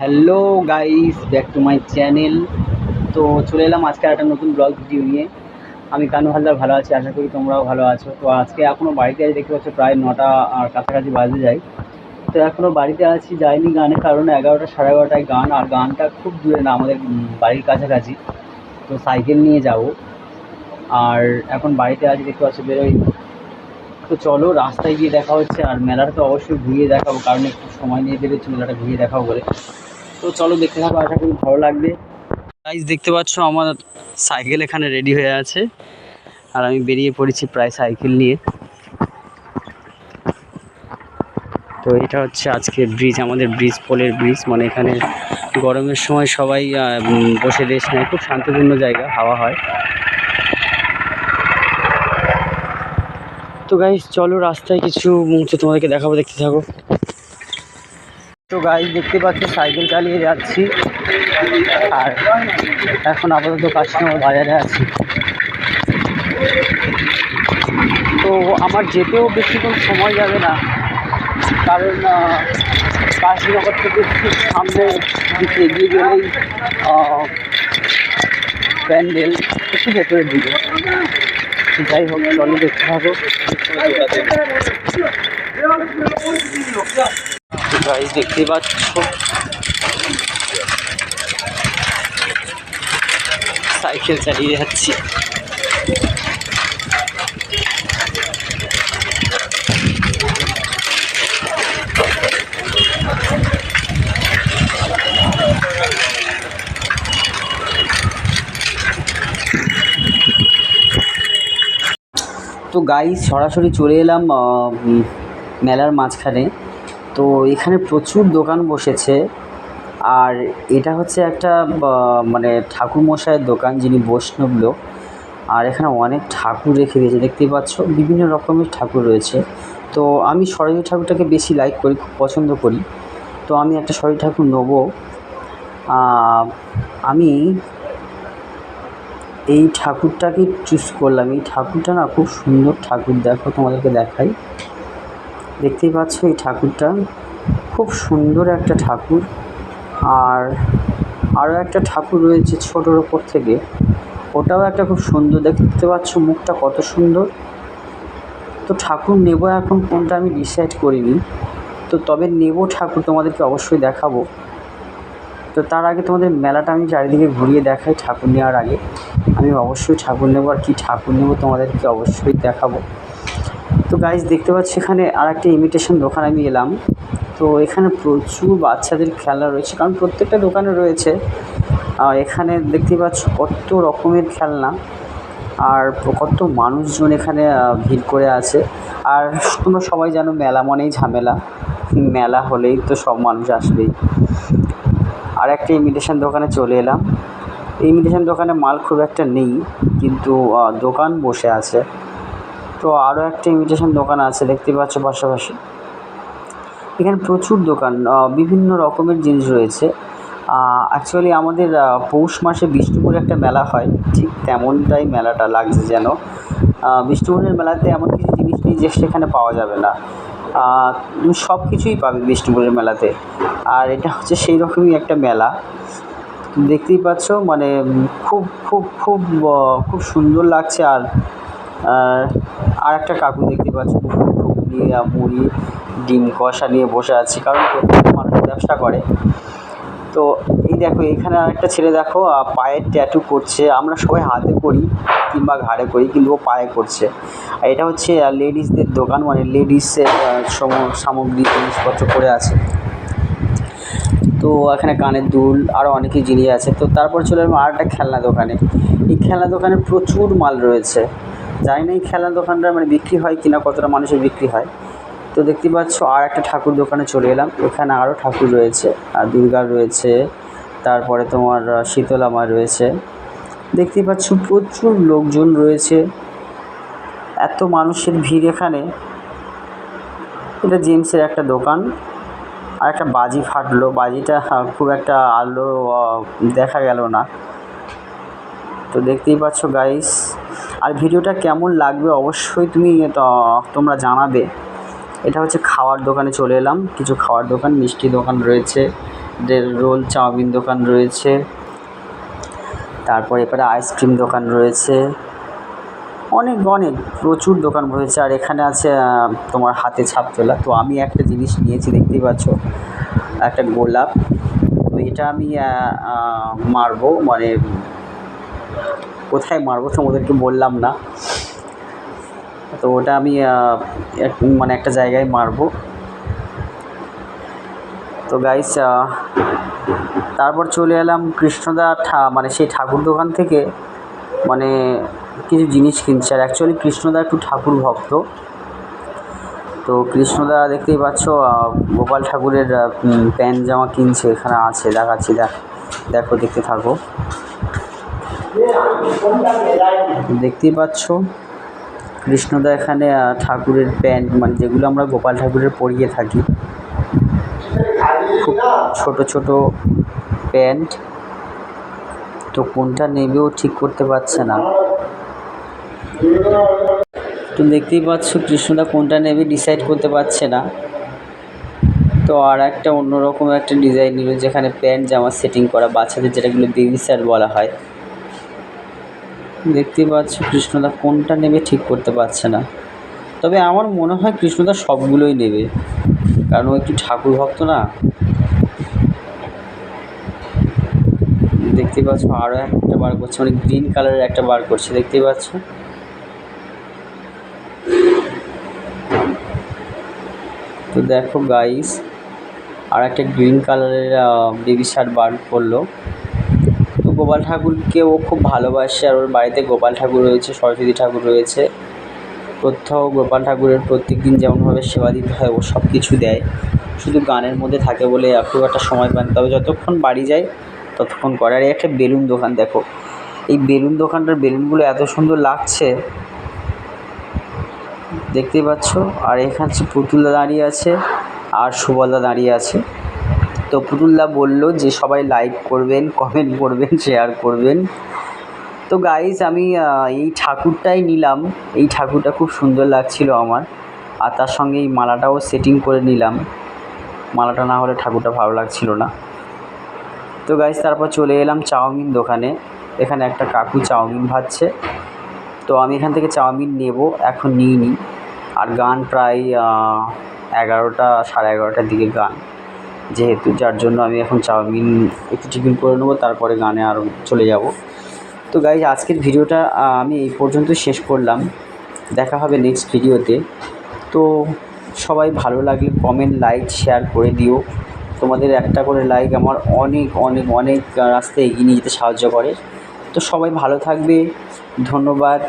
Hello guys back to my channel তো চলে এলাম আজকে একটা নতুন ব্লগ ভিডিও নিয়ে। আমি কানু হালদার ভালো আছি, আশা করি তোমরাও ভালো আছো। তো আজকে এখনও বাড়িতে আছি, দেখতে পাচ্ছ প্রায় নটা আর কাছাকাছি বাজে যাই তো এখনও বাড়িতে আছি, যাইনি গানের কারণে এগারোটা সাড়ে এগারোটায় গান, আর গানটা খুব দূরে না, আমাদের বাড়ির কাছাকাছি। তো সাইকেল নিয়ে যাব। আর এখন বাড়িতে আছি, দেখতে পাচ্ছ বেরোই। তো চলো, রাস্তায় গিয়ে দেখা হচ্ছে, আর মেলাটা তো অবশ্যই ঘুরিয়ে দেখাবো, কারণ একটু সময় নিয়ে বেরোচ্ছি, মেলাটা ঘুরিয়ে দেখাবো বলে। তো চলো দেখতে থাকো, আশা করি ভালো লাগবে। গাইজ দেখতে পাচ্ছ আমার সাইকেল এখানে রেডি হয়ে আছে। আর আমি বেরিয়ে পড়েছি প্রায় সাইকেল নিয়ে। তো এটা হচ্ছে আজকে ব্রিজ আমাদের ব্রিজ পোলের ব্রিজ মানে এখানে গরমের সময় সবাই বসে রেস্ট নেয়। খুব শান্তিপূর্ণ জায়গা, হাওয়া হয়। তো গাইজ চলো রাস্তায় কিছু মুহূর্ত তোমাদেরকে দেখাবো, দেখতে থাকো। তো গাইজ দেখতে পাচ্ছ, সাইকেল চালিয়ে যাচ্ছি। আর এখন আপাতত কাস্টমার বাজারে আছি। তো আমার যেতেও বেশিক্ষণ সময় যাবে না। কারণ কাশীনগর থেকে একটু সামনে দিকে এগিয়ে গেলেই প্যান্ডেল একটু ভেতরের দিকে। যাই হোক, চলো দেখতে থাকো। গাইজ দেখতে পাচ্ছ? সাইকেল চালিয়ে যাচ্ছি। তো গাই সরাসরি চলে এলাম মেলার মাঝখানে। তো এখানে প্রচুর দোকান বসেছে। আর এটা হচ্ছে একটা মানে ঠাকুরমশাইয়ের দোকান যিনি বৈষ্ণব লোক। আর এখানে অনেক ঠাকুর রেখে দিয়েছে। দেখতেই পাচ্ছ, বিভিন্ন রকমের ঠাকুর রয়েছে। তো আমি সরস্বতী ঠাকুরটাকে বেশি লাইক করি, খুব পছন্দ করি। তো আমি একটা সরস্বতী ঠাকুর নেব। আমি এই ঠাকুরটাকে চুজ করলাম। এই ঠাকুরটা না খুব সুন্দর ঠাকুর, দেখো তোমাদেরকে দেখাই। দেখতেই পাচ্ছ এই ঠাকুরটা। খুব সুন্দর একটা ঠাকুর। আর আরও একটা ঠাকুর রয়েছে ছোটোর ওপর থেকে। ওটাও একটা খুব সুন্দর। দেখতে পাচ্ছ মুখটা কত সুন্দর। তো ঠাকুর নেব এখন কোনটা আমি ডিসাইড করিনি। তো তবে নেব ঠাকুর তোমাদেরকে অবশ্যই দেখাবো। তো তার আগে তোমাদের মেলাটা আমি চারিদিকে ঘুরিয়ে দেখাই ঠাকুর নেওয়ার আগে। আমি অবশ্যই ঠাকুর নেব আর কি ঠাকুর নেব তোমাদেরকে অবশ্যই দেখাবো। তো গাইজ দেখতে পাচ্ছি এখানে আর একটা ইমিটেশন দোকান আমি এলাম। তো এখানে প্রচুর বাচ্চাদের খেলনা রয়েছে, কারণ প্রত্যেকটা দোকানে রয়েছে। এখানে দেখতে পাচ্ছ কত রকমের খেলনা, আর কত মানুষজন এখানে ভিড় করে আছে। আর তোমরা সবাই জানো মেলা মানেই ঝামেলা। মেলা হলেই তো সব মানুষ আসবেই। আর একটা ইমিটেশন দোকানে চলে এলাম। ইমিটেশন দোকানে মাল খুব একটা নেই, কিন্তু দোকান বসে আছে। তো আরও একটা ইমিটেশন দোকান আছে, দেখতে পাচ্ছ পাশাপাশি। এখানে প্রচুর দোকান বিভিন্ন রকমের জিনিস রয়েছে। অ্যাকচুয়ালি আমাদের পৌষ মাসে বিষ্ণুপুরে একটা মেলা হয়, ঠিক তেমনটাই মেলাটা লাগছে যেন। বিষ্ণুপুরের মেলাতে এমন কিছু জিনিস নেই যে সেখানে পাওয়া যাবে না। তুমি সব কিছুই পাবে বিষ্ণুপুরের মেলাতে। আর এটা হচ্ছে সেই রকমই একটা মেলা। দেখতেই পাচ্ছ মানে খুব খুব খুব খুব সুন্দর লাগছে আর আর একটা কাকু দেখতে পাচ্ছ ঘুগনি মুড়ি, ডিম কষা নিয়ে বসে আছে, কারণ প্রত্যেকটা মানুষ ব্যবসা করে। তো এই দেখো, এখানে আরেকটা ছেলে দেখো পায়ের ট্যাটু করছে, আমরা সবাই হাতে করি কিংবা ঘাড়ে করি, কিন্তু ও পায়ে করছে। আর এটা হচ্ছে লেডিসদের দোকান মানে লেডিসের সম, সামগ্রী, জিনিসপত্র করে আছে। তো এখানে কানের দুল আরও অনেকই জিনিস আছে। তো তারপর চলে আর একটা খেলনা দোকানে। এই খেলনা দোকানে প্রচুর মাল রয়েছে। জানি না এই খেলনা দোকানটা মানে বিক্রি হয় কিনা, কতটা মানুষের বিক্রি হয়। তো দেখতে পাচ্ছ, আর একটা ঠাকুর দোকানে চলে এলাম। এখানে আরও ঠাকুর রয়েছে, আর দুর্গা রয়েছে, তারপরে তোমার শীতলা মা রয়েছে। দেখতেই পাচ্ছ, প্রচুর লোকজন রয়েছে। এত মানুষের ভিড় এখানে। এটা জেমসের একটা দোকান, আর একটা বাজি ফাটলো বাজিটা খুব একটা আলো দেখা গেল না। তো দেখতেই পাচ্ছ গাইস আর ভিডিওটা কেমন লাগবে অবশ্যই তুমি তোমরা জানাবে। এটা হচ্ছে খাওয়ার দোকানে চলে এলাম। কিছু খাওয়ার দোকান, মিষ্টি দোকান রয়েছে রোল চাউমিন দোকান রয়েছে, তারপর এপারে আইসক্রিম দোকান রয়েছে। অনেক অনেক, প্রচুর দোকান রয়েছে। আর এখানে আছে তোমার হাতে ছাপ তোলা তো আমি একটা জিনিস নিয়েছি, দেখতেই পাচ্ছ, একটা গোলাপ। তো এটা আমি মারবো মানে কোথায় মারবো তোমাদেরকে বললাম না। তো ওটা আমি মানে একটা জায়গায় মারবো। তো গাইস তারপর চলে এলাম কৃষ্ণদা ঠা মানে সেই ঠাকুর দোকান থেকে মানে কিছু জিনিস কিনছে। আর অ্যাকচুয়ালি কৃষ্ণদা একটু ঠাকুর ভক্ত। তো কৃষ্ণদা দেখতেই পাচ্ছ গোপাল ঠাকুরের প্যান্ট জামা কিনছে, এখানে আছে, দেখাচ্ছি, দেখ, দেখো, দেখতে থাকো। দেখতেই পাচ্ছ, কৃষ্ণদা এখানে ঠাকুরের প্যান্ট মানে যেগুলো আমরা গোপাল ঠাকুরের পরিয়ে থাকি। খুব ছোট ছোট প্যান্ট তো কোনটা নেবেও ঠিক করতে পারছে না। তো দেখতেই পাচ্ছ, কৃষ্ণদা কোনটা নেবে ডিসাইড করতে পারছে না। তো আর একটা অন্যরকম একটা ডিজাইন নিল, যেখানে প্যান্ট জামা সেটিং করা, বাচ্চাদের যেটাগুলো বেবি স্যার বলা হয়। দেখতেই পাচ্ছি কৃষ্ণদা কোনটা নেবে ঠিক করতে পারছে না। তবে আমার মনে হয় কৃষ্ণদা সবগুলোই নেবে। কারণ ও একটু ঠাকুর ভক্ত না। দেখতে পাচ্ছ আরও একটা বার করছে মানে গ্রিন কালারের একটা বার করছে দেখতেই পাচ্ছ? তো দেখো গাইস আর একটা গ্রিন কালারের বেবি শার্ট বার করল। গোপাল ঠাকুরকে ও খুব ভালোবাসে আর ওর বাড়িতে গোপাল ঠাকুর রয়েছে, সরস্বতী ঠাকুর রয়েছে। কোথাও গোপাল ঠাকুরের প্রত্যেক দিন যেমনভাবে সেবা দিতে হয়, ও সব কিছু দেয়। শুধু গানের মধ্যে থাকে বলে খুব একটা সময় পান তবে যতক্ষণ বাড়ি যায়, ততক্ষণ করে। আর একটা বেলুন দোকান দেখো। এই বেলুন দোকানটার বেলুনগুলো এত সুন্দর লাগছে। দেখতেই পাচ্ছ? আর এখানে পুতুলদা দাঁড়িয়ে আছে আর সুবলদা দাঁড়িয়ে আছে। তো পুতুলদা বলল যে, সবাই লাইক করবেন কমেন্ট করবেন শেয়ার করবেন। তো গাইজ আমি এই ঠাকুরটাই নিলাম। এই ঠাকুরটা খুব সুন্দর লাগছিল আমার। আর তার সঙ্গে এই মালাটাও সেটিং করে নিলাম। মালাটা না হলে ঠাকুরটা ভালো লাগছিল না। তো গাইজ তারপর চলে এলাম চাউমিন দোকানে। এখানে একটা কাকু চাউমিন ভাজছে। তো আমি এখান থেকে চাউমিন নেব, এখন নিই নি আর গান প্রায় এগারোটা, সাড়ে এগারোটার দিকে গান। যেহেতু যার জন্য আমি এখন চাউমিন একটু টিফিন করে নেব, তারপরে গানে আরও চলে যাব। তো গাইজ আজকের ভিডিওটা আমি এই পর্যন্ত শেষ করলাম। দেখা হবে নেক্সট ভিডিওতে। তো সবাই ভালো লাগলে কমেন্ট লাইক শেয়ার করে দিও। তোমাদের একটা করে লাইক আমার অনেক অনেক অনেক রাস্তায় এগিয়ে নিয়ে যেতে সাহায্য করে। তো সবাই ভালো থাকবে। ধন্যবাদ।